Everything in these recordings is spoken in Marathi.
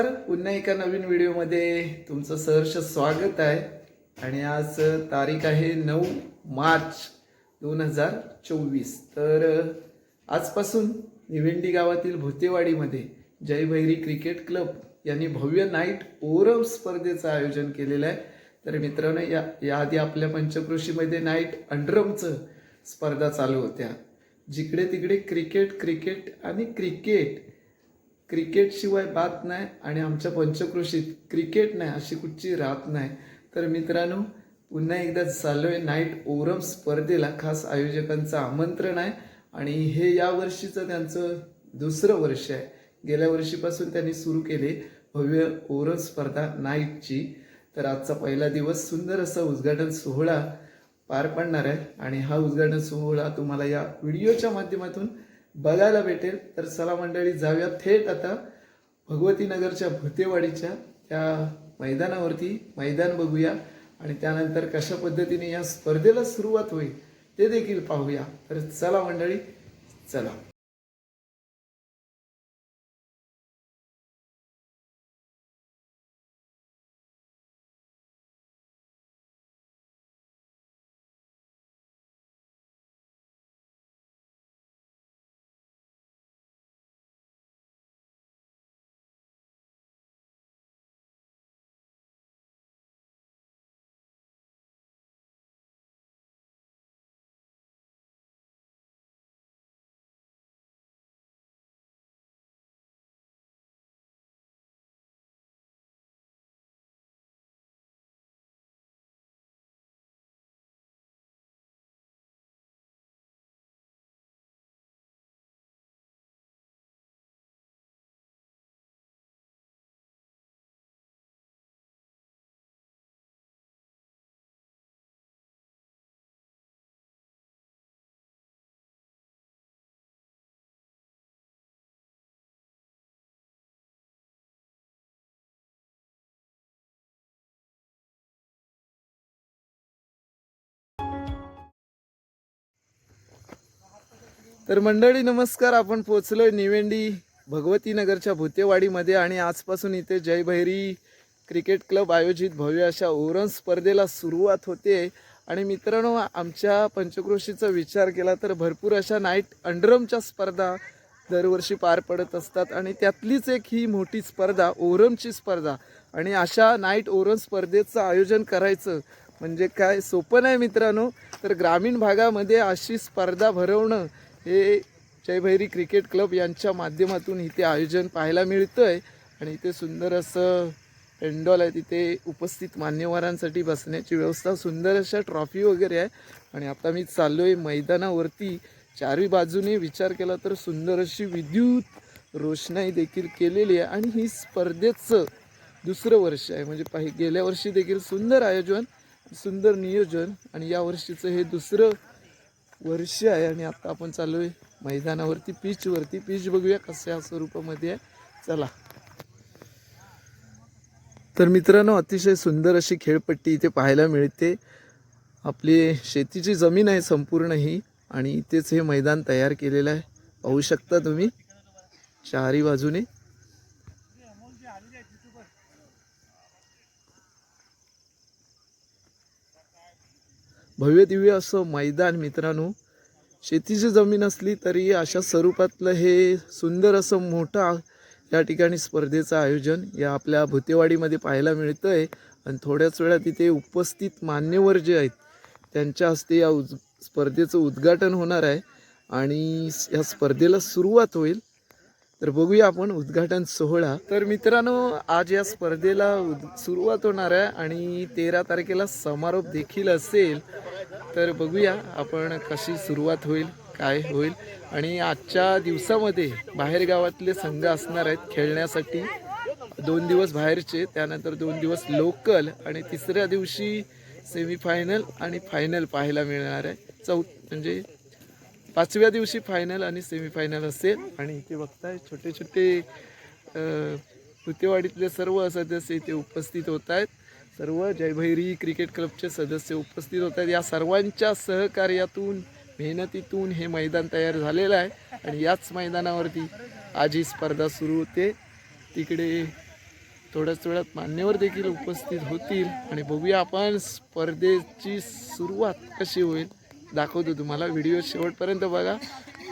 नमस्कार. पुन्हा एका नवीन व्हिडिओमध्ये तुमचं सहर्ष स्वागत आहे. आणि आज तारीख आहे नऊ मार्च दोन हजार चोवीस. तर आजपासून निवेंडी गावातील भुतेवाडीमध्ये जय भैरी क्रिकेट क्लब यांनी भव्य नाईट ओरव स्पर्धेचं आयोजन केलेलं आहे. तर मित्रांनो या याआधी आपल्या पंचकृषीमध्ये नाईट अंडरमचं स्पर्धा चालू होत्या. जिकडे तिकडे क्रिकेट क्रिकेट आणि क्रिकेट क्रिकेटशिवाय बात नाही आणि आमच्या पंचक्रोशीत क्रिकेट नाही अशी कुठची राहत नाही. तर मित्रांनो पुन्हा एकदा चालू आहे नाईट ओरम स्पर्धेला. खास आयोजकांचं आमंत्रण आहे आणि हे या वर्षीचं त्यांचं दुसरं वर्ष आहे. गेल्या वर्षीपासून त्यांनी सुरू केले भव्य ओरम स्पर्धा नाईटची. तर आजचा पहिला दिवस सुंदर असा उद्घाटन सोहळा पार पडणार आहे. आणि हा उद्घाटन सोहळा तुम्हाला या व्हिडिओच्या माध्यमातून बघायला भेटेल. तर चला मंडळी जाऊया थेट आता भगवती नगरच्या भुतेवाडीच्या त्या मैदानावरती. मैदान बघूया. आणि त्यानंतर कशा पद्धतीने या स्पर्धेला सुरुवात होईल ते देखील पाहूया. तर चला मंडळी चला. तर मंडळी नमस्कार. आपण पोचलो आहे निवेंडी भगवती नगरच्या भुतेवाडीमध्ये आणि आजपासून इथे जयभैरी क्रिकेट क्लब आयोजित भव्य अशा ओरन स्पर्धेला सुरुवात होते. आणि मित्रांनो आमच्या पंचक्रोशीचा विचार केला तर भरपूर अशा नाईट अंडरमच्या स्पर्धा दरवर्षी पार पडत असतात आणि त्यातलीच एक ही मोठी स्पर्धा ओरमची स्पर्धा. आणि अशा नाईट ओरम स्पर्धेचं आयोजन करायचं म्हणजे काय सोपं नाही मित्रांनो. तर ग्रामीण भागामध्ये अशी स्पर्धा भरवणं हे जयभैरी क्रिकेट क्लब यांच्या माध्यमातून इथे आयोजन पाहायला मिळतं आहे आणि इथे सुंदर असं पेंडॉल आहे. तिथे उपस्थित मान्यवरांसाठी बसण्याची व्यवस्था सुंदर अशा ट्रॉफी वगैरे आहे. आणि आता मी चाललो आहे मैदानावरती. चारही बाजूने विचार केला तर सुंदर अशी विद्युत रोषणाई देखील केलेली आहे. आणि ही स्पर्धेचं दुसरं वर्ष आहे. म्हणजे पाहि गेल्या वर्षी देखील सुंदर आयोजन सुंदर नियोजन आणि या वर्षीचं हे दुसरं वर्ष आहे आणि आत्ता आपण चालू आहे मैदानावरती पिचवरती पिच बघूया कशा स्वरूपामध्ये आहे. चला. तर मित्रांनो अतिशय सुंदर अशी खेळपट्टी इथे पाहायला मिळते. आपली शेतीची जमीन आहे संपूर्ण ही आणि इथेच हे मैदान तयार केलेलं आहे. पाहू शकता तुम्ही. चारी बाजूने. भव्य दिव्य असं मैदान मित्रांनो. शेतीची जमीन असली तरी अशा स्वरूपातलं हे सुंदर असं मोठा या ठिकाणी स्पर्धेचं आयोजन या आपल्या भुतेवाडीमध्ये पाहायला मिळतं आहे आणि थोड्याच वेळात तिथे उपस्थित मान्यवर जे आहेत त्यांच्या हस्ते या उज स्पर्धेचं उद्घाटन होणार आहे. आणि या स्पर्धेला सुरुवात होईल. तर बघूया आपण उद्घाटन सोहळा. तर मित्रांनो आज या स्पर्धेला सुरुवात होणार आहे आणि तेरा तारखेला समारोप देखील असेल. तर बघूया आपण कशी सुरुवात होईल काय होईल. आणि आजच्या दिवसामध्ये बाहेर गावातले संघ असणार आहेत खेळण्यासाठी. दोन दिवस बाहेरचे त्यानंतर दोन दिवस लोकल आणि तिसऱ्या दिवशी सेमीफायनल आणि फायनल पाहायला मिळणार आहे. चौथ म्हणजे पाचव्या दिवशी फायनल आणि सेमीफायनल असेल. आणि इथे बघताय छोटे छोटे भुतेवाडीतले सर्व सदस्य इथे उपस्थित होत आहेत सर्व जयभैरी क्रिकेट क्लबचे सदस्य उपस्थित होत आहेत या सर्वांच्या सहकार्यातून मेहनतीतून हे मैदान तयार झालेलं आहे. आणि याच मैदानावरती आज ही स्पर्धा सुरू होते. तिकडे थोड्याच वेळात मान्यवर देखील उपस्थित होतील. आणि बघूया आपण स्पर्धेची सुरुवात कशी होईल. दाखवतो तुम्हाला. व्हिडिओ शेवटपर्यंत बघा.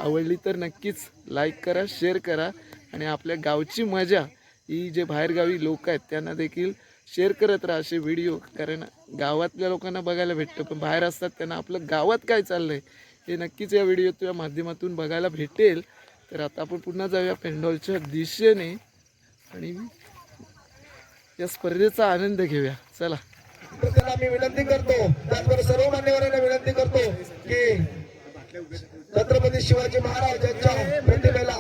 आवडली तर नक्कीच लाईक करा शेअर करा. आणि आपल्या गावची मजा ही जे बाहेरगावी लोक आहेत त्यांना देखील शेअर करत राहा असे व्हिडिओ कारण गावातल्या लोकांना बघायला भेटतं पण बाहेर असतात त्यांना आपलं गावात काय चाललं आहे हे नक्कीच या व्हिडिओच्या माध्यमातून बघायला भेटेल. तर आता आपण पुन्हा जाऊया पेंडॉलच्या दिशेने आणि या स्पर्धेचा आनंद घेऊया. चला. मी विनंती करतो. त्याचबरोबर सर्व मान्यवरांना विनंती करतो की छत्रपती शिवाजी महाराज यांच्या प्रतिमेला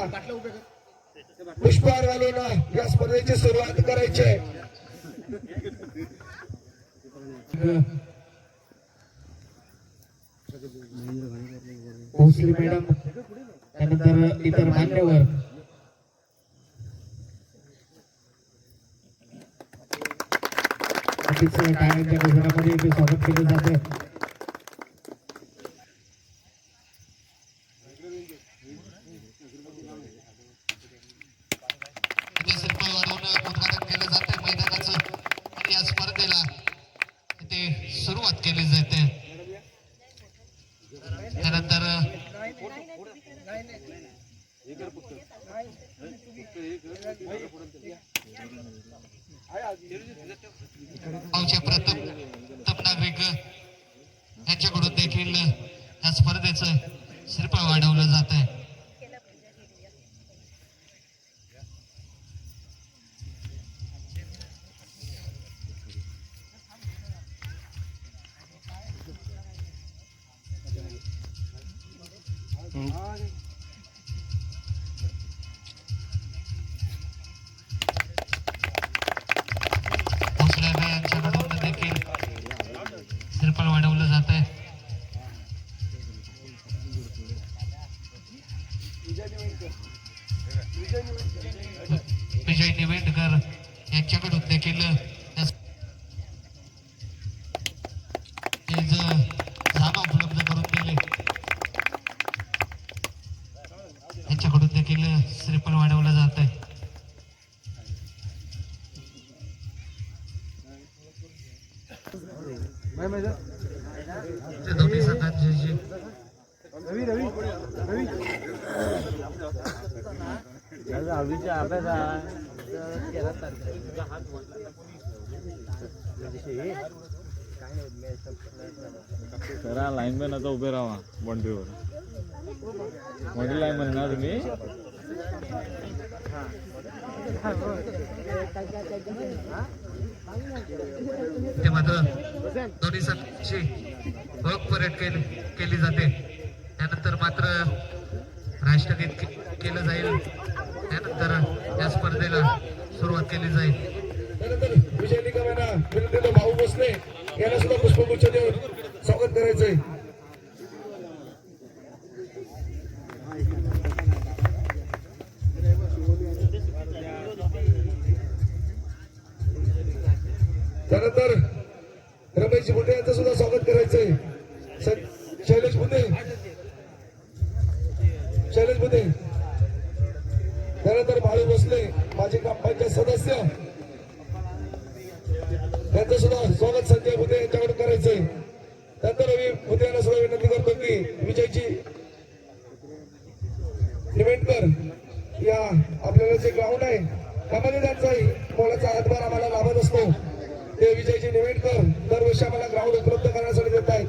पुष्पहार घालून या स्पर्धेची सुरुवात करायची आहे. भोसले मॅडम त्यानंतर इतर मान्यवर. नक्कीच टाळ्यांच्या गजरामध्ये इथे स्वागत केलं जातं शिल्प वाढवून उद्घाटन केलं जाते मैदानाचं आणि या स्पर्धेला इथे सुरुवात केली जाते त्यानंतर गावचे प्रथम प्रथम नागरिक यांच्याकडून देखील या स्पर्धेचं श्रीफळ वाढवलं जात आहे. भोसले यांच्याकडून देखील जागा उपलब्ध करून दिली. यांच्याकडून देखील श्रीफळ वाढवलं जात आहे दोन्ही संघांचे जे करा लाईनमॅन आता उभे राहा बॉन्ड्रीवर. मोठी लाईनमॅन ना तुम्ही? ते मात्र दोन्ही संघांची ओळख परेड केली केली जाते. त्यानंतर मात्र राष्ट्रगीत केलं जाईल. त्यानंतर या स्पर्धेला सुरुवात केली जाईल. त्यानंतर विजय निकम भाऊ भोसले यांना सुद्धा पुष्पगुच्छ देऊन स्वागत करायचंय त्यानंतर रमेश भुटे यांचं सुद्धा स्वागत करायचंय स- शैलेश बुद्धे शैलेश बुद्धे त्यानंतर बाळू भोसले माजी ग्रामपंचायत सदस्य त्यांचं सुद्धा स्वागत संजय भुते यांच्याकडून करायचंय त्यानंतर रवी भुते यांना सुद्धा विनंती करतो की विजयची निवेंडकर या आपल्याला जे ग्राउंड आहे त्यामध्ये त्यांचाही मोलाचा हातभार आम्हाला लाभत असतो ते विजयची निवेंडकर दरवर्षी आम्हाला ग्राउंड उपलब्ध करण्यासाठी देत आहेत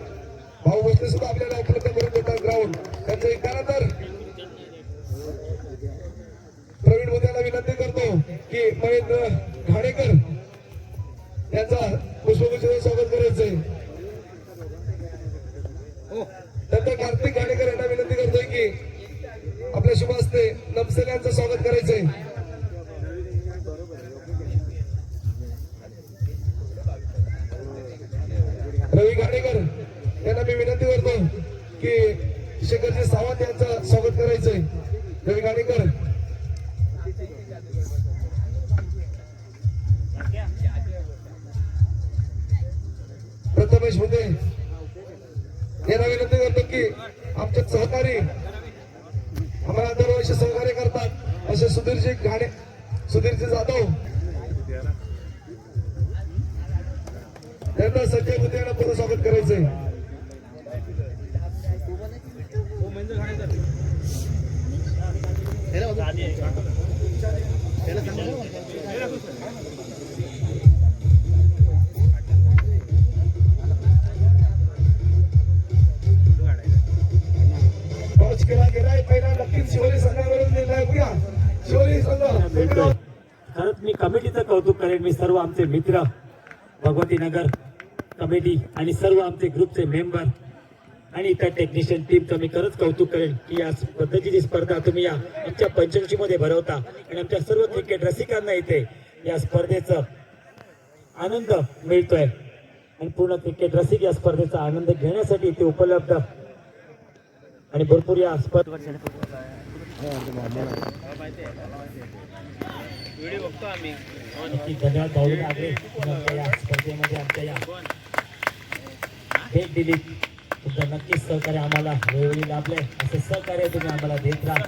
भाऊ भोसले सुद्धा आपल्याला उपलब्ध करून देतात ग्राउंड त्यांचं त्यानंतर प्रवीण मोत्याला विनंती करतो की महेंद्र घाणेकर यांचा पुष्पगुच्छ स्वागत करायचंय. नंतर कार्तिक घाणेकर यांना विनंती करतोय की आपल्या शुभ हस्ते नमसेल यांचं स्वागत करायचंय. रवी घाणेकर यांना मी विनंती करतो की शेखरजी सावंत यांचं स्वागत करायचंय. रवी घाणेकर समावेश होते. यांना विनंती करतो की आमचे सहकारी. आम्हाला दरवर्षी सहकार्य करतात. असे सुधीरजी गाणे सुधीरजी जाधव. यांना बुद्धी यांना पुन्हा स्वागत करायचंय. केला गेलाय. पहिला नक्कीच शिवली संघावरून निर्णय संघ खरंच मी कमिटीचं कौतुक करेन. मी सर्व आमचे मित्र भगवती नगर कमिटी आणि सर्व आमचे ग्रुपचे मेंबर आणि इतर टेक्निशियन टीमचं मी खरंच कौतुक करेन की या पद्धतीची स्पर्धा तुम्ही या आमच्या पंचकृषी भरवता. आणि आमच्या सर्व क्रिकेट रसिकांना इथे या स्पर्धेचं आनंद मिळतोय. आणि पूर्ण क्रिकेट रसिक या स्पर्धेचा आनंद घेण्यासाठी इथे उपलब्ध आणि भरपूर या आसपास नक्की धन्यवाद भाऊ लागले. स्पर्धेमध्ये आमच्या या भेट दिली तुमचं नक्कीच सहकार्य आम्हाला वेळोवेळी लाभले. असे सहकार्य तुम्ही आम्हाला देत राहा.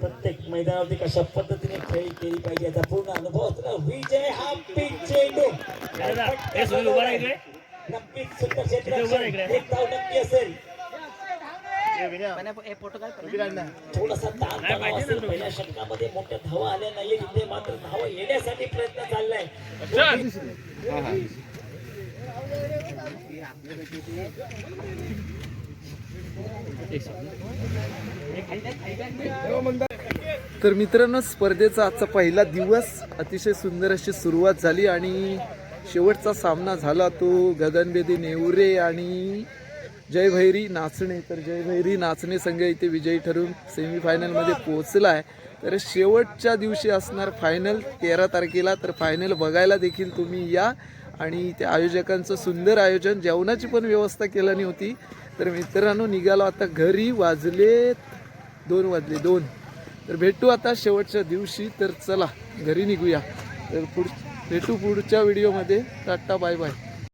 प्रत्येक मैदानावरती कशा पद्धतीने खेळी केली पाहिजे याचा पूर्ण अनुभव विजय हा पिच चेंडू. नक्कीच सुंदर एक धाव नक्की असेल थोडासा ताण तणाव असेल पहिल्या षटकामध्ये मोठ्या धावा आल्या नाहीये तिथे मात्र धावा येण्यासाठी प्रयत्न चाललाय तर मित्रांनो स्पर्धेचा आजचा पहिला दिवस अतिशय सुंदर अशी सुरुवात झाली आणि शेवटचा सामना झाला तो गगनबेदी नेवरे आणि जयभैरी नाचणे. तर जयभैरी नाचणे संघ इथे विजयी ठरून सेमीफायनलमध्ये पोहोचला आहे तर शेवटच्या दिवशी असणार फायनल तेरा तारखेला. तर फायनल बघायला देखील तुम्ही या. आणि त्या आयोजकांचं सुंदर आयोजन जेवणाची पण व्यवस्था केल्याने होती. तर मित्रांनो निघालो आता घरी. वाजले दोन वाजले दोन. तर भेटू आता शेवटच्या दिवशी. तर चला घरी निघूया. तर पुढ भेटू पुढच्या व्हिडिओमध्ये टाटा बाय बाय